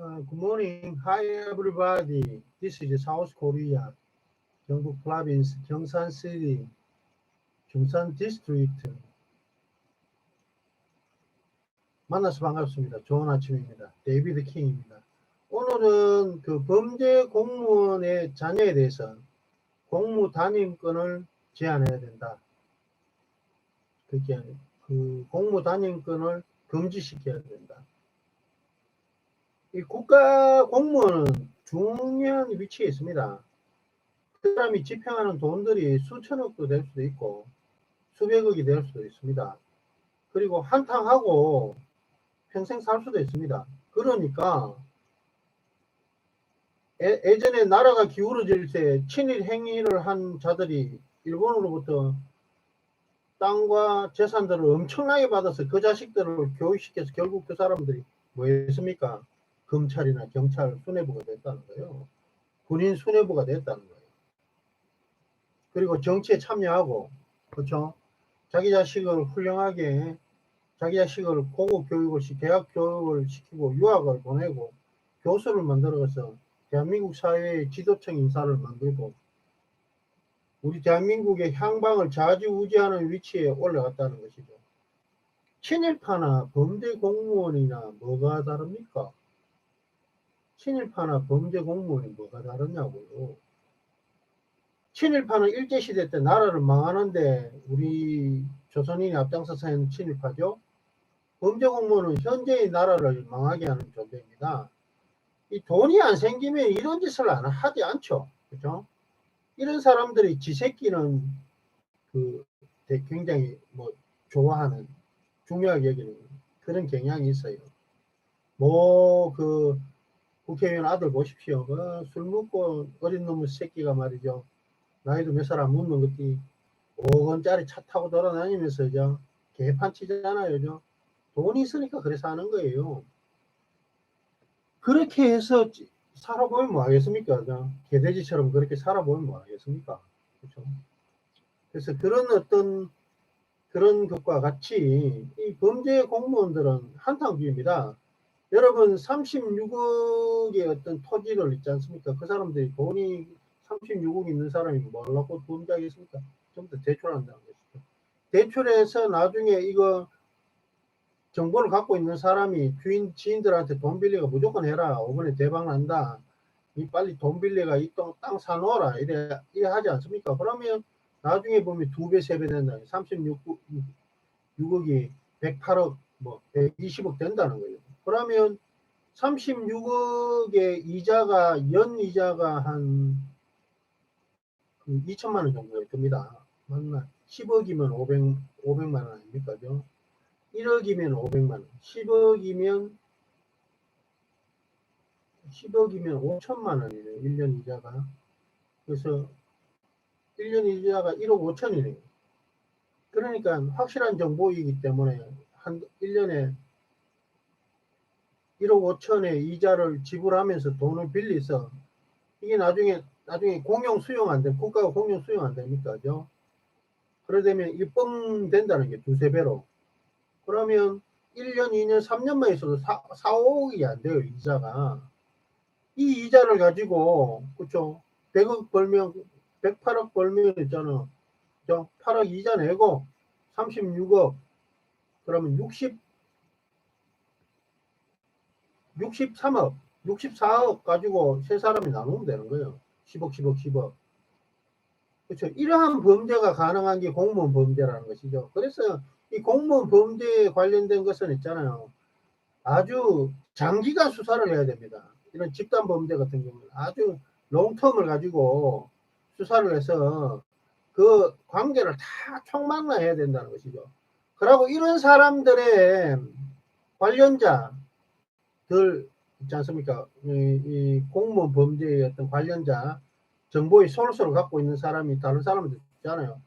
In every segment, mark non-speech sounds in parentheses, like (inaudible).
Uh, good morning. Hi, everybody. This is South Korea, 경북 province, 경산 city, 경산 district. 만나서 반갑습니다. 좋은 아침입니다. 데이비드 킹입니다. 오늘은 그 범죄 공무원의 자녀에 대해서 공무 담임권을 제한해야 된다. 그게 그 공무 담임권을 금지시켜야 된다. 이 국가 공무원은 중요한 위치에 있습니다. 그 사람이 집행하는 돈들이 수천억도 될 수도 있고 수백억이 될 수도 있습니다. 그리고 한탕하고 평생 살 수도 있습니다. 그러니까 예, 예전에 나라가 기울어질 때 친일 행위를 한 자들이 일본으로부터 땅과 재산들을 엄청나게 받아서 그 자식들을 교육시켜서 결국 그 사람들이 뭐 했습니까? 검찰이나 경찰 수뇌부가 됐다는 거예요. 군인 수뇌부가 됐다는 거예요. 그리고 정치에 참여하고 그렇죠? 자기 자식을 훌륭하게 자기 자식을 고급 교육을 시 대학 교육을 시키고 유학을 보내고 교수를 만들어서 대한민국 사회의 지도층 인사를 만들고 우리 대한민국의 향방을 좌지우지하는 위치에 올라갔다는 것이죠. 친일파나 범죄 공무원이나 뭐가 다릅니까? 친일파나 범죄 공무원이 뭐가 다르냐고요. 친일파는 일제시대 때 나라를 망하는데 우리 조선인이 앞장서서 한 친일파죠. 범죄 공무원은 현재의 나라를 망하게 하는 존재입니다. 이 돈이 안 생기면 이런 짓을 안 하지 않죠. 그죠? 이런 사람들이 지 새끼는 그 굉장히 뭐 좋아하는 중요하게 여기는 그런 경향이 있어요. 뭐 그 국회의원 아들 보십시오. 그 술 먹고 어린 놈의 새끼가 말이죠. 나이도 몇 살안 묻는 것이 5억 원짜리 차 타고 돌아다니면서 저 개판 치잖아요. 저 돈이 있으니까 그래서 하는 거예요. 그렇게 해서 살아보면 뭐 하겠습니까? 저 개돼지처럼 그렇게 살아보면 뭐 하겠습니까? 그렇죠? 그래서 그런 어떤 그런 것과 같이 이 범죄 공무원들은 한탕주의입니다. 여러분 36억의 어떤 토지를 있지 않습니까? 그 사람들이 돈이 36억 있는 사람이 뭐라고 범죄하겠습니까? 전부 다 대출한다는 것이죠. 대출해서 나중에 이거 정보를 갖고 있는 사람이 주인 지인들한테 돈 빌리가 무조건 해라. 이번에 대박 난다. 이 빨리 돈 빌리가 이 땅 사놓아라. 이래 이래 하지 않습니까? 그러면 나중에 보면 두 배, 세 배 된다. 36억이 108억, 뭐 120억 된다는 거예요. 그러면 36억의 이자가 연 이자가 한 2천만 원 정도 됩니다. 맞나? 10억이면 500 500만 원 아닙니까? 죠 1억이면 500만 원, 10억이면 10억이면 5천만 원이네요. 1년 이자가. 그래서 1년 이자가 1억 5천이네요. 그러니까 확실한 정보이기 때문에 한 1년에 1억 5천의 이자를 지불하면서 돈을 빌려서 이게 나중에 나중에 공용 수용 안 되면 국가가 공용 수용 안 됩니까? 죠 그러되면 이뻥 된다는 게 두세 배로. 그러면 1년, 2년, 3년만 있어도 4, 4 5억이 안 돼요, 이자가. 이 이자를 가지고, 그쵸? 100억 벌면, 108억 벌면 있잖아. 그죠? 8억 이자 내고, 36억. 그러면 60, 63억, 64억 가지고 세 사람이 나누면 되는 거예요. 10억, 10억, 10억. 그렇죠. 이러한 범죄가 가능한 게 공무원 범죄라는 것이죠. 그래서 이 공무원 범죄에 관련된 것은 있잖아요. 아주 장기간 수사를 해야 됩니다. 이런 집단 범죄 같은 경우는 아주 롱텀을 가지고 수사를 해서 그 관계를 다 총망라해야 된다는 것이죠. 그리고 이런 사람들의 관련자 들 있지 않습니까? 이, 이 공무원 범죄의 어떤 관련자 정보의 소스를 갖고 있는 사람이 다른 사람들 있잖아요.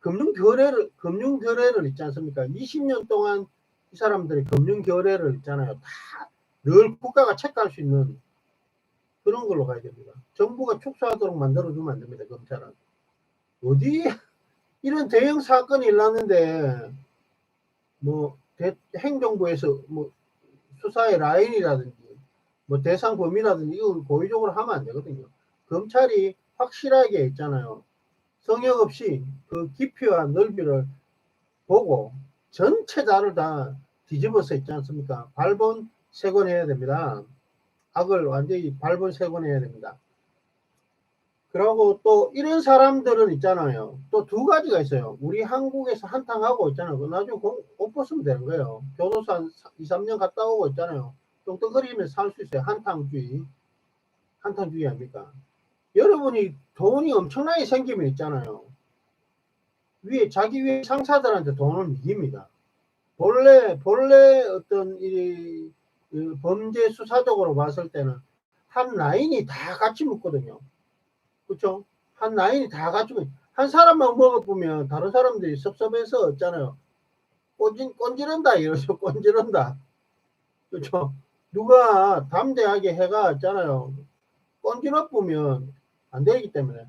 금융 거래를 금융 거래를 있지 않습니까? 20년 동안 이 사람들이 금융 거래를 있잖아요. 다 늘 국가가 체크할 수 있는 그런 걸로 가야 됩니다. 정부가 축소하도록 만들어주면 안 됩니다. 검찰은 어디 (laughs) 이런 대형 사건이 일어났는데 뭐 대, 행정부에서 뭐 수사의 라인이라든지 뭐 대상 범위라든지 이걸 고의적으로 하면 안 되거든요. 검찰이 확실하게 있잖아요. 성역 없이 그 깊이와 넓이를 보고 전체 자를 다 뒤집어서 있지 않습니까? 발본 세권해야 됩니다. 악을 완전히 발본 세권해야 됩니다. 그러고 또 이런 사람들은 있잖아요. 또 두 가지가 있어요. 우리 한국에서 한탕하고 있잖아요. 그 나중에 공, 옷 벗으면 되는 거예요. 교도소 한 2, 3년 갔다 오고 있잖아요. 똥똥거리면서 살 수 있어요. 한탕주의. 한탕주의 아닙니까? 여러분이 돈이 엄청나게 생기면 있잖아요. 위에, 자기 위에 상사들한테 돈을 이깁니다. 본래, 본래 어떤 이, 이 범죄 수사적으로 봤을 때는 한 라인이 다 같이 묶거든요. 그쵸? 한 라인이 다 가지고 한 사람만 먹어보면 다른 사람들이 섭섭해서 있잖아요. 꼰질, 꼰지른다 이러죠. (laughs) 꼰지른다. 그쵸? 누가 담대하게 해가 있잖아요. 꼰지러 보면 안 되기 때문에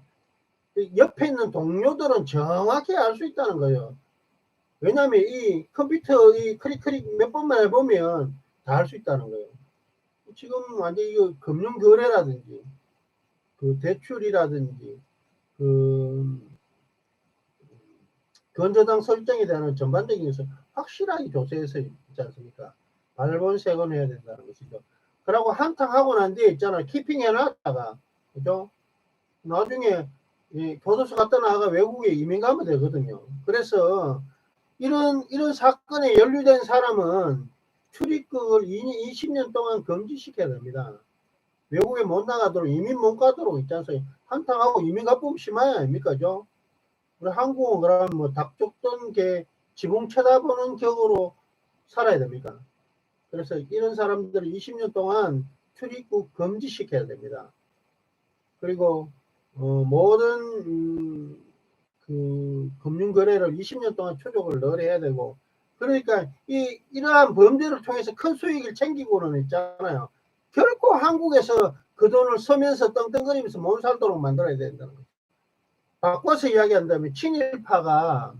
그 옆에 있는 동료들은 정확히 알 수 있다는 거예요. 왜냐하면 이 컴퓨터 이 클릭 몇 번만 해보면 다 알 수 있다는 거예요. 지금 완전 이거 금융 거래라든지 그 대출이라든지 그 건저당 설정에 대한 전반적인 것을 확실하게 조사해서 있지 않습니까? 발본색원 해야 된다는 것이죠. 그러고 한탕 하고 난 뒤에 있잖아 키핑 해놨다가 그죠? 나중에 이 교도소 갔다 나가 외국에 이민 가면 되거든요. 그래서 이런 이런 사건에 연루된 사람은 출입국을 20년 동안 금지시켜야 됩니다. 외국에 못 나가도록 이민 못 가도록 있지 않습니까? 한탕하고 이민 가보면 심하지 아닙니까? 죠? 우리 한국은 그러면 뭐 닭죽던 게 지붕 쳐다보는 격으로 살아야 됩니까? 그래서 이런 사람들을 20년 동안 출입국 금지시켜야 됩니다. 그리고 어, 모든 음, 그 금융 거래를 20년 동안 추적을 늘 해야 되고 그러니까 이 이러한 범죄를 통해서 큰 수익을 챙기고는 있잖아요. 결코 한국에서 그 돈을 쓰면서 떵떵거리면서 못 살도록 만들어야 된다는 거죠. 바꿔서 이야기한다면 친일파가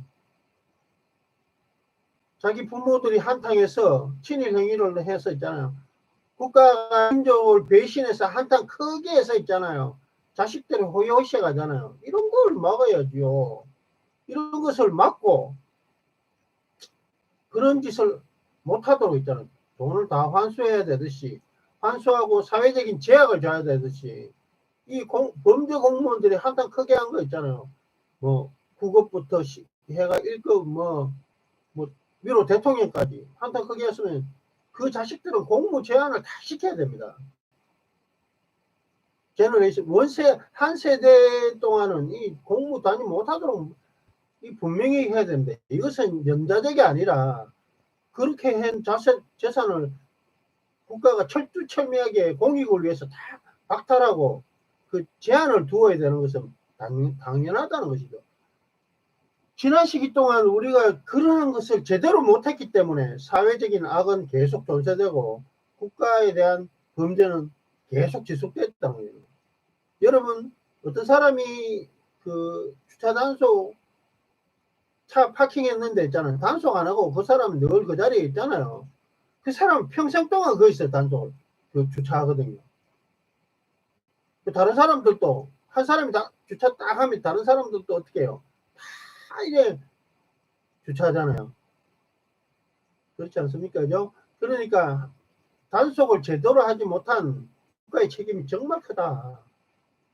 자기 부모들이 한탕해서 친일 행위를 해서 있잖아요. 국가가 민족을 배신해서 한탕 크게 해서 있잖아요. 자식들이 호요시에 가잖아요. 이런 걸 막아야지요. 이런 것을 막고 그런 짓을 못하도록 있잖아요. 돈을 다 환수해야 되듯이 환수하고 사회적인 제약을 줘야 되듯이 이 공, 범죄 공무원들이 한탕 크게 한 거 있잖아요. 뭐 9급부터 시, 해가 1급 뭐, 뭐 위로 대통령까지 한탕 크게 했으면 그 자식들은 공무 제한을 다 시켜야 됩니다. 제너레이션 원세 한 세대 동안은 이 공무 단위 못하도록 이 분명히 해야 됩니다. 이것은 연자적이 아니라 그렇게 한 자산 재산을 국가가 철두철미하게 공익을 위해서 다 박탈하고 그 제한을 두어야 되는 것은 당, 당연 하다는 것이죠. 지난 시기 동안 우리가 그러한 것을 제대로 못했기 때문에 사회적인 악은 계속 존재되고 국가에 대한 범죄는 계속 지속됐다는 거예요. 여러분 어떤 사람이 그 주차 단속 차 파킹했는데 있잖아요. 단속 안 하고 그 사람 은 늘 그 자리에 있잖아요. 그 사람 평생 동안 거기서 단속을 그 주차하거든요. 그 다른 사람들도 한 사람이 다 주차 딱 하면 다른 사람들도 어떻게 해요? 다 이제 주차하잖아요. 그렇지 않습니까? 죠 그러니까 단속을 제대로 하지 못한 국가의 책임이 정말 크다.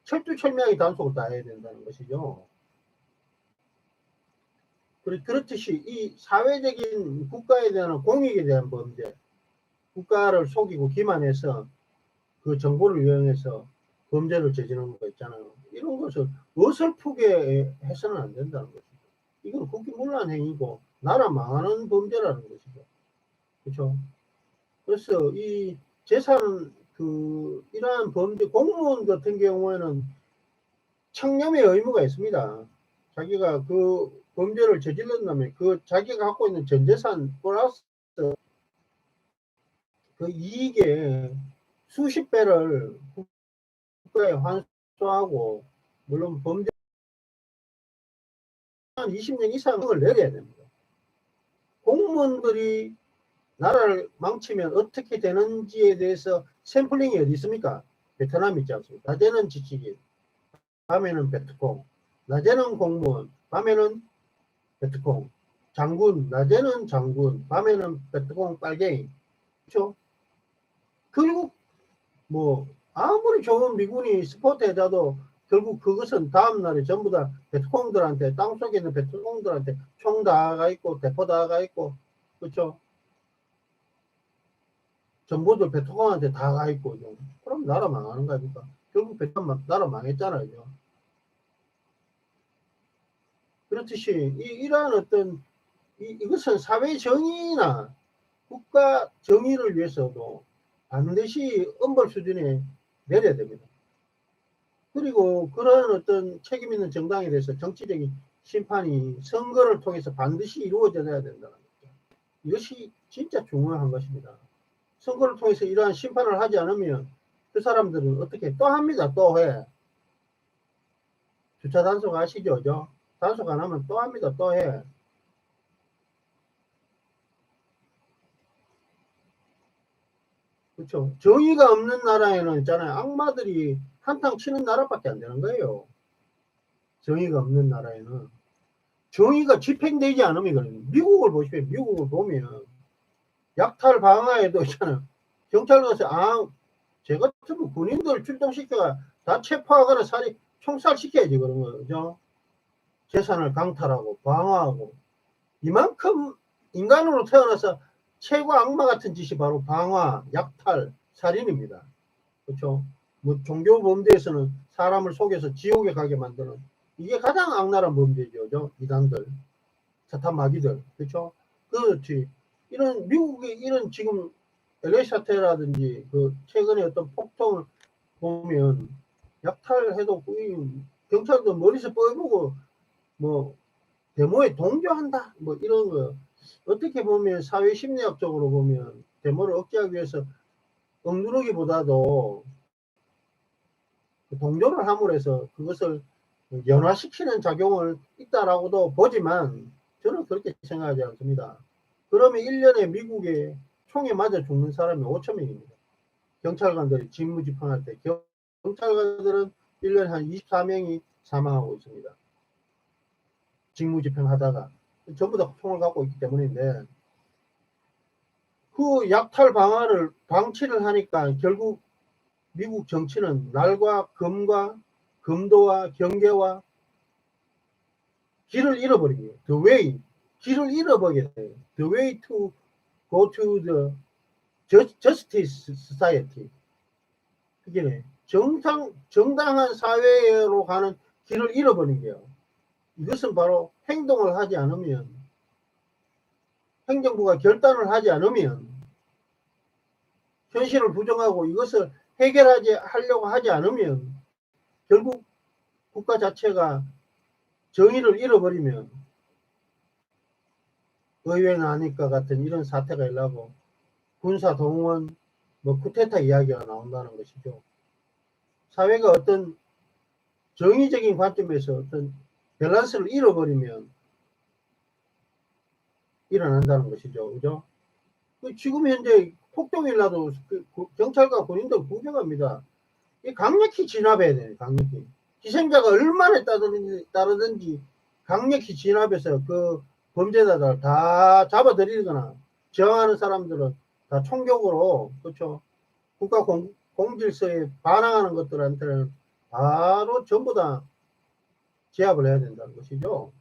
철두철미하게 단속을 다 해야 된다는 것이죠. 그렇듯이 이 사회적인 국가에 대한 공익에 대한 범죄, 국가를 속이고 기만해서 그 정보를 이용해서 범죄를 저지르는 거 있잖아요. 이런 것을 어설프게 해서는 안 된다는 것이죠. 이건 국기문란 행위고 나라 망하는 범죄라는 것이죠. 그렇죠? 그래서 이 재산 그 이러한 범죄 공무원 같은 경우에는 청렴의 의무가 있습니다. 자기가 그 범죄를 저질렀다면 그 자기가 갖고 있는 전 재산 플러스 그 이익의 수십 배를 국가에 환수하고 물론 범죄 한 20년 이상을 내려야 됩니다. 공무원들이 나라를 망치면 어떻게 되는지에 대해서 샘플링이 어디 있습니까? 베트남 있지 않습니까? 낮에는 지치기, 밤에는 베트콩, 낮에는 공무원, 밤에는 베트콩, 장군, 낮에는 장군, 밤에는 베트콩 빨갱이. 그렇죠? 결국 뭐 아무리 좋은 미군이 스포트에 다도 결국 그것은 다음 날에 전부 다 베트콩들한테 땅 속에 있는 베트콩들한테 총 다가 있고 대포 다가 있고 그렇죠? 전부들 베트콩한테 다가 있고 그럼 나라 망하는 거 아닙니까? 결국 베트남 나라 망했잖아요. 그렇듯이 이, 이러한 어떤 이, 이것은 사회 정의나 국가 정의를 위해서도 반드시 엄벌 수준에 내려야 됩니다. 그리고 그런 어떤 책임 있는 정당에 대해서 정치적인 심판이 선거를 통해서 반드시 이루어져야 된다는 거죠. 이것이 진짜 중요한 것입니다. 선거를 통해서 이러한 심판을 하지 않으면 그 사람들은 어떻게 또 합니다. 또 해. 주차 단속 아시죠? 죠? 단속 안 하면 또 합니다. 또 해. 그렇죠. 정의가 없는 나라에는 있잖아요. 악마들이 한탕 치는 나라밖에 안 되는 거예요. 정의가 없는 나라에는. 정의가 집행되지 않으면 그래요. 미국을 보시면 미국을 보면 약탈 방화에도 있잖아요. 경찰 가서 아, 제 같으면 군인들 출동시켜가 다 체포하거나 살이 총살시켜야지 그런 거죠. 재산을 강탈하고 방화하고 이만큼 인간으로 태어나서 최고 악마 같은 짓이 바로 방화, 약탈, 살인입니다. 그렇죠? 뭐 종교 범죄에서는 사람을 속여서 지옥에 가게 만드는 이게 가장 악랄한 범죄죠. 죠 이단들, 사탄 마귀들. 그렇죠? 그렇지. 이런 미국의 이런 지금 LA 사태라든지 그 최근에 어떤 폭동을 보면 약탈해도 이 경찰도 머리서 뻘보고 뭐 데모에 동조한다 뭐 이런 거 어떻게 보면 사회 심리학적으로 보면 데모를 억제하기 위해서 억누르기보다도 동조를 함으로 해서 그것을 연화시키는 작용을 있다라고도 보지만 저는 그렇게 생각하지 않습니다. 그러면 1년에 미국에 총에 맞아 죽는 사람이 5천 명입니다. 경찰관들이 직무집행할 때 경찰관들은 1년에 한 24명이 사망하고 있습니다. 직무집행하다가 전부 다 총을 갖고 있기 때문인데 그 약탈 방안을 방치를 하니까 결국 미국 정치는 날과 금과 금도와 경계와 길을 거예요. The way 길을 잃어버리게 돼요. The way to go to the justice society. 그게 정상 정당한 사회로 가는 길을 잃어버린 거예요. 이것은 바로 행동을 하지 않으면 행정부가 결단을 하지 않으면 현실을 부정하고 이것을 해결하지 하려고 하지 않으면 결국 국가 자체가 정의를 잃어버리면 의회나 하니까 같은 이런 사태가 일어나고 군사 동원 뭐 쿠데타 이야기가 나온다는 것이죠. 사회가 어떤 정의적인 관점에서 어떤 밸런스를 잃어버리면 일어난다는 것이죠. 그죠? 그 지금 현재 폭동일라도 그 경찰과 군인들 구경합니다. 이 강력히 진압해야 돼요. 강력히. 희생자가 얼마나 따르든지, 따르든지 강력히 진압해서 그 범죄자들 다 잡아들이거나 저항하는 사람들은 다 총격으로 그렇죠. 국가 공, 공질서에 반항하는 것들한테는 바로 전부 다 제압을 해야 된다는 것이죠.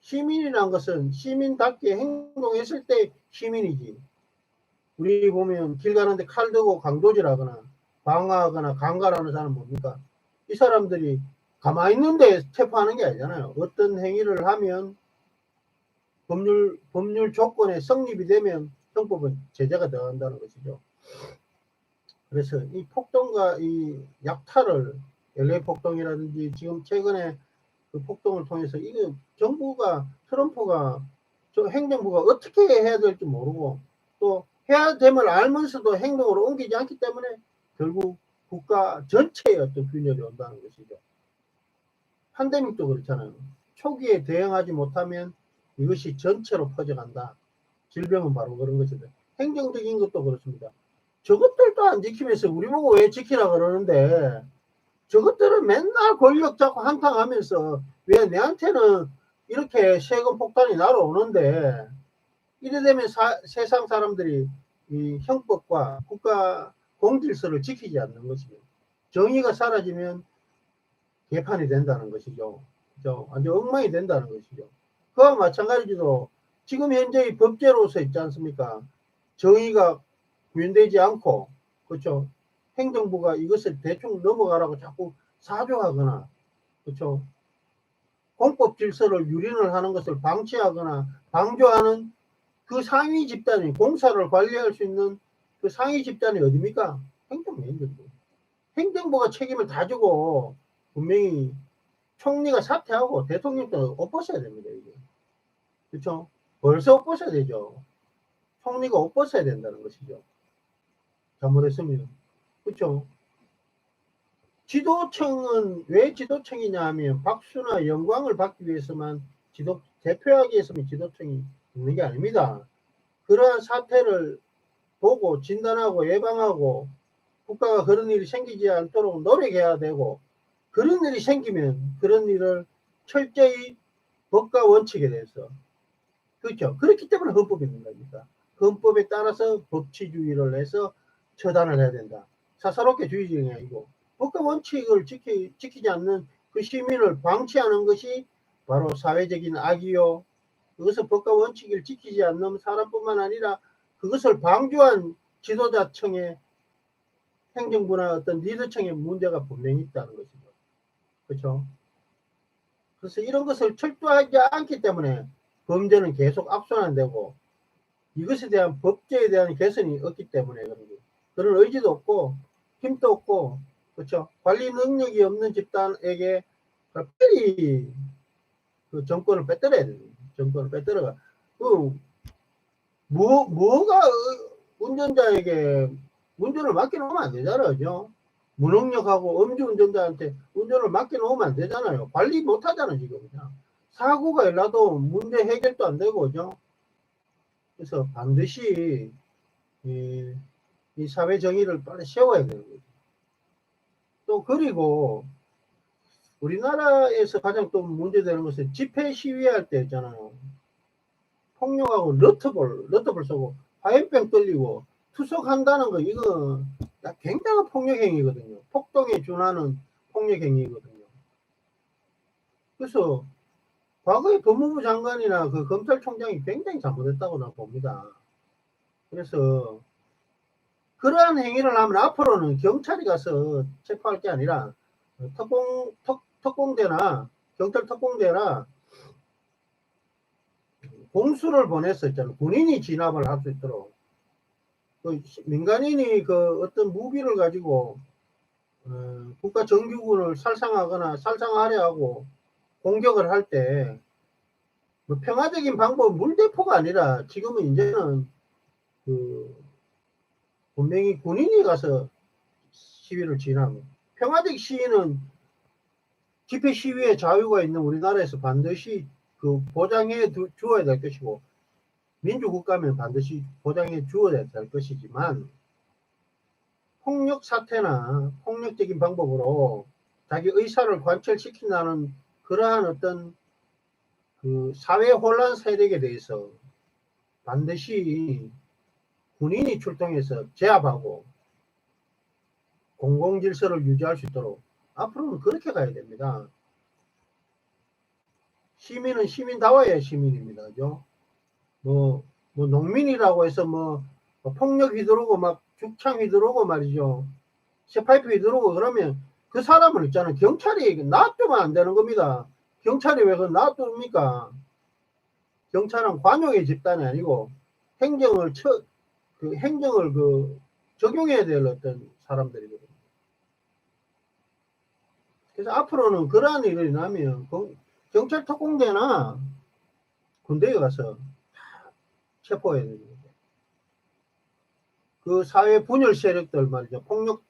시민이란 것은 시민답게 행동했을 때 시민이지. 우리 보면 길 가는데 칼 들고 강도질하거나 방어하거나 강간하는 사람 뭡니까? 이 사람들이 가만히 있는데 체포하는 게 아니잖아요. 어떤 행위를 하면 법률 법률 조건에 성립이 되면 형법은 제재가 들어간다는 것이죠. 그래서 이 폭동과 이 약탈을 LA 폭동이라든지 지금 최근에 그 폭동을 통해서 이게 정부가 트럼프가 저 행정부가 어떻게 해야 될지 모르고 또 해야 됨을 알면서도 행동으로 옮기지 않기 때문에 결국 국가 전체의 어떤 균열이 온다는 것이죠. 팬데믹도 그렇잖아요. 초기에 대응하지 못하면 이것이 전체로 퍼져간다. 질병은 바로 그런 것이죠. 행정적인 것도 그렇습니다. 저것들도 안 지키면서 우리 보고 왜 지키라 그러는데 저것들은 맨날 권력 잡고 한탕하면서 왜 내한테는 이렇게 세금 폭탄이 날아오는데 이래 되면 사- 세상 사람들이 이 형법과 국가 공질서를 지키지 않는 것이죠. 정의가 사라지면 개판이 된다는 것이죠. 그죠? 완전 엉망이 된다는 것이죠. 그와 마찬가지로 지금 현재 이 법제로서 있지 않습니까? 정의가 구현되지 않고, 그렇죠? 행정부가 이것을 대충 넘어가라고 자꾸 사조하거나, 그렇죠? 공법 질서를 유린을 하는 것을 방치하거나 방조하는 그 상위 집단이 공사를 관리할 수 있는 그 상위 집단이 어디입니까? 행정부, 행정부. 행정부가 책임을 다 지고 분명히 총리가 사퇴하고 대통령도 옷 벗어야 됩니다. 이게. 그렇죠? 벌써 옷 벗어야 되죠. 총리가 옷 벗어야 된다는 것이죠. 잘못했으면. 그렇죠? 지도청은 왜 지도청이냐 하면 박수나 영광을 받기 위해서만 지도 대표하기 위해서만 지도청이 있는 게 아닙니다. 그러한 사태를 보고 진단하고 예방하고 국가가 그런 일이 생기지 않도록 노력해야 되고 그런 일이 생기면 그런 일을 철저히 법과 원칙에 대해서 그렇죠. 그렇기 때문에 헌법이 있는 겁니다. 헌법에 따라서 법치주의를 해서 처단을 해야 된다. 사사롭게 주의적이 아니고 법과 원칙을 지키, 지키지 않는 그 시민을 방치하는 것이 바로 사회적인 악이요. 그것을 법과 원칙을 지키지 않는 사람뿐만 아니라 그것을 방조한 지도자층의 행정부나 어떤 리더층의 문제가 분명히 있다는 것이죠. 그렇죠? 그래서 이런 것을 철저하지 않기 때문에 범죄는 계속 악순환되고 이것에 대한 법제에 대한 개선이 없기 때문에. 그런 의지도 없고 힘도 없고 그렇죠. 관리 능력이 없는 집단에게 빨리 그 정권을 빼들어야 돼요. 정권을 빼들어가. 그 뭐, 뭐가 운전자에게 운전을 맡겨놓으면 안 되잖아요. 무능력하고 음주운전자한테 운전을 맡겨놓으면 안 되잖아요. 관리 못 하잖아요, 지금. 그냥. 사고가 일어나도 문제 해결도 안 되고, 그죠? 그래서 반드시 이, 이 사회 정의를 빨리 세워야 되는 거죠. 또 그리고 우리나라에서 가장 또 문제되는 것은 집회 시위할 때 있잖아요. 폭력하고 너트볼, 너트볼 쏘고 화염병 떨리고 투석한다는 거 이거 굉장한 폭력 행위거든요. 폭동에 준하는 폭력 행위거든요. 그래서 과거에 법무부 장관이나 그 검찰총장이 굉장히 잘못했다고 나 봅니다. 그래서 그러한 행위를 하면 앞으로는 경찰이 가서 체포할 게 아니라 특공 특, 특공대나 경찰 특공대나 공수를 보내서 있잖아요. 군인이 진압을 할 수 있도록 그 시- 민간인이 그 어떤 무기를 가지고 어, 국가 정규군을 살상하거나 살상하려 하고 공격을 할때뭐 평화적인 방법 물대포가 아니라 지금은 이제는 그 분명히 군인이 가서 시위를 진압. 평화적 시위는 집회 시위의 자유가 있는 우리나라에서 반드시 그 보장해 두- 주어야 될 것이고 민주국가면 반드시 보장해 주어야 될 것이지만 폭력 사태나 폭력적인 방법으로 자기 의사를 관철시킨다는 그러한 어떤 그 사회 혼란 세력에 대해서 반드시 군인이 출동해서 제압하고 공공 질서를 유지할 수 있도록 앞으로는 그렇게 가야 됩니다. 시민은 시민다워야 시민입니다. 그죠? 뭐, 뭐, 농민이라고 해서 뭐, 뭐 폭력 휘두르고 막 죽창 휘두르고 말이죠. 쇠파이프 휘두르고 그러면 그 사람을 있잖아요. 경찰이 놔두면 안 되는 겁니다. 경찰이 왜 그걸 놔둡니까? 경찰은 관용의 집단이 아니고 행정을 처, 그 행정을 그 적용해야 될 어떤 사람들이거든요. 그래서 앞으로는 그러한 일이 나면 경- 경찰 특공대나 군대에 가서 체포해야 됩니다. 그 사회 분열 세력들 말이죠. 폭력,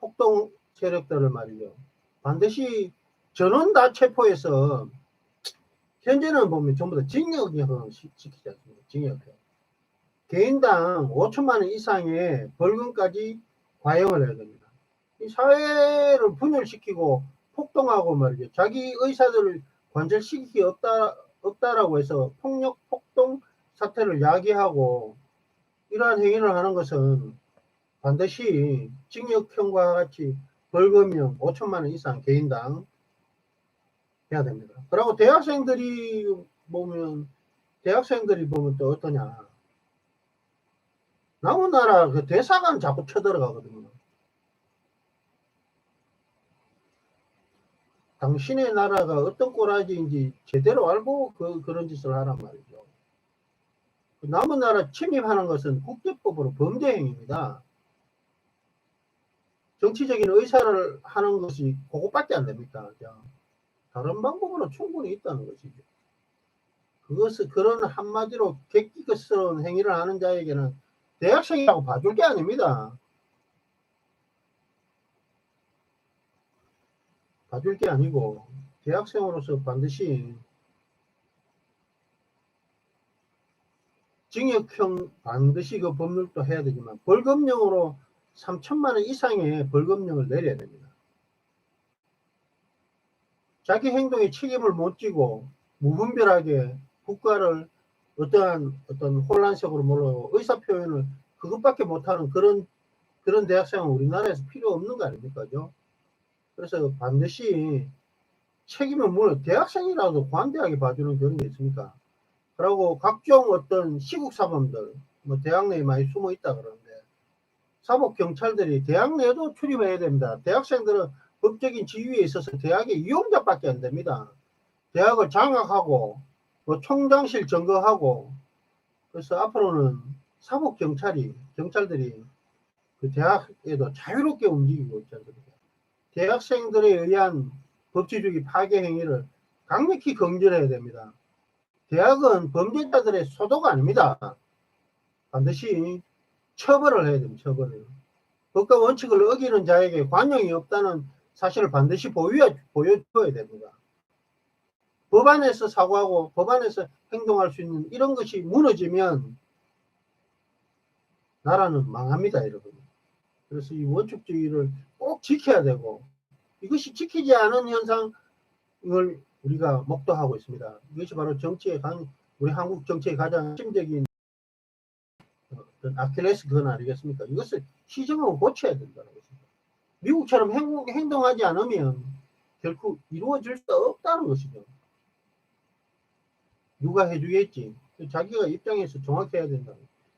폭동 세력들을 말이죠. 반드시 전원 다 체포해서 현재는 보면 전부 다 징역형 시키지 않습니까? 징역형. 개인당 5천만 원 이상의 벌금까지 과형을 해야 됩니다. 이 사회를 분열시키고 폭동하고 말이죠. 자기 의사들을 관절시키기 없다, 없다라고 해서 폭력, 폭동 사태를 야기하고 이러한 행위를 하는 것은 반드시 징역형과 같이 벌금형 5천만 원 이상 개인당 해야 됩니다. 그리고 대학생들이 보면 대학생들이 보면 또 어떠냐? 남은 나라 그 대사관 자꾸 쳐들어가거든요. 당신의 나라가 어떤 꼬라지인지 제대로 알고 그, 그런 짓을 하란 말이죠. 그 남은 나라 침입하는 것은 국제법으로 범죄 행위입니다. 정치적인 의사를 하는 것이 그것밖에 안 됩니까? 자, 다른 방법으로 충분히 있다는 것이죠. 그것을 그런 한마디로 객기스러운 행위를 하는 자에게는 대학생이라고 봐줄 게 아닙니다. 봐줄 게 아니고 대학생으로서 반드시 징역형 반드시 그 법률도 해야 되지만 벌금형으로 3천만 원 이상의 벌금형을 내려야 됩니다. 자기 행동에 책임을 못 지고 무분별하게 국가를 어떠한 어떤 혼란색으로 몰고 의사 표현을 그것밖에 못하는 그런 그런 대학생은 우리나라에서 필요 없는 거 아닙니까? 죠 그래서 반드시 책임을 물어 대학생이라도 관대하게 봐주는 그런 게 있습니까? 그리고 각종 어떤 시국 사범들 뭐 대학 내에 많이 숨어 있다 그러는데 사법 경찰들이 대학 내에도 출입해야 됩니다. 대학생들은 법적인 지위에 있어서 대학의 이용자밖에 안 됩니다. 대학을 장악하고 뭐 총장실 점거하고 그래서 앞으로는 사법 경찰이 경찰들이 그 대학에도 자유롭게 움직이고 않습니까? 대학생들에 의한 법치주의 파괴 행위를 강력히 경질해야 됩니다. 대학은 범죄자들의 소도가 아닙니다. 반드시 처벌을 해야 됩니다. 처벌을. 법과 원칙을 어기는 자에게 관용이 없다는 사실을 반드시 보여, 보여줘야 됩니다. 법안에서 사고하고 법안에서 행동할 수 있는 이런 것이 무너지면 나라는 망합니다, 여러분. 그래서 이 원칙주의를 꼭 지켜야 되고 이것이 지키지 않은 현상을 우리가 목도하고 있습니다. 이것이 바로 정치의 강, 우리 한국 정치의 가장 핵심적인 아킬레스 건 아니겠습니까? 이것을 시정하고 고쳐야 된다는 것입니다. 미국처럼 행동, 행동하지 않으면 결코 이루어질 수 없다는 것이죠. 누가 해주겠지? 자기가 입장에서 정확히 해야 된다.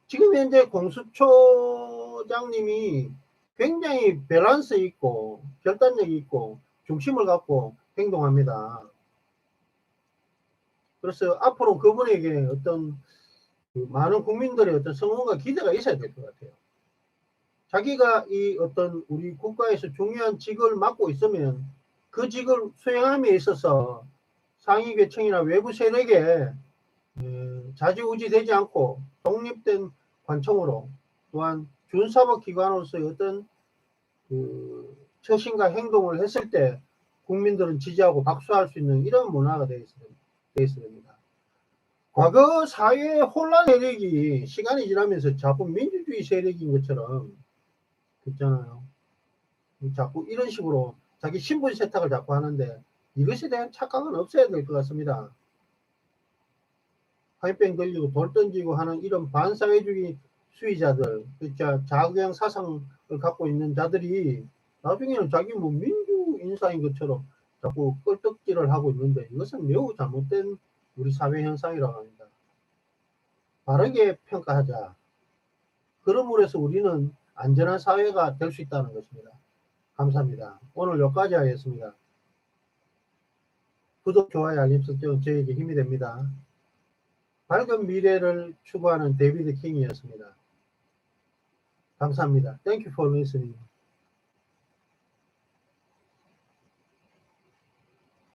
지금 현재 공수처장님이 굉장히 밸런스 있고 결단력 있고 중심을 갖고 행동합니다. 그래서 앞으로 그분에게 어떤 그 많은 국민들의 어떤 성원과 기대가 있어야 될 것 같아요. 자기가 이 어떤 우리 국가에서 중요한 직을 맡고 있으면 그 직을 수행함에 있어서 상위 계층이나 외부 세력에 자지우지 되지 않고 독립된 관청으로 또한 준사법 기관으로서의 어떤 그 처신과 행동을 했을 때 국민들은 지지하고 박수할 수 있는 이런 문화가 되어 있어야 됩니다. 과거 사회 혼란 세력이 시간이 지나면서 자꾸 민주주의 세력인 것처럼 있잖아요. 자꾸 이런 식으로 자기 신분 세탁을 자꾸 하는데 이것에 대한 착각은 없어야 될 것 같습니다. 화이병 걸리고 돌 던지고 하는 이런 반사회주의 수의자들, 그러니까 자극형 사상을 갖고 있는 자들이 나중에는 자기 뭐 민주 인사인 것처럼 자꾸 껄떡질을 하고 있는데 이것은 매우 잘못된 우리 사회 현상이라고 합니다. 바르게 평가하자. 그러므로 해서 우리는 안전한 사회가 될 수 있다는 것입니다. 감사합니다. 오늘 여기까지 하겠습니다. 구독, 좋아요, 알림 설정 저에게 힘이 됩니다. 밝은 미래를 추구하는 데이비드 킹이었습니다. 감사합니다. Thank you for listening.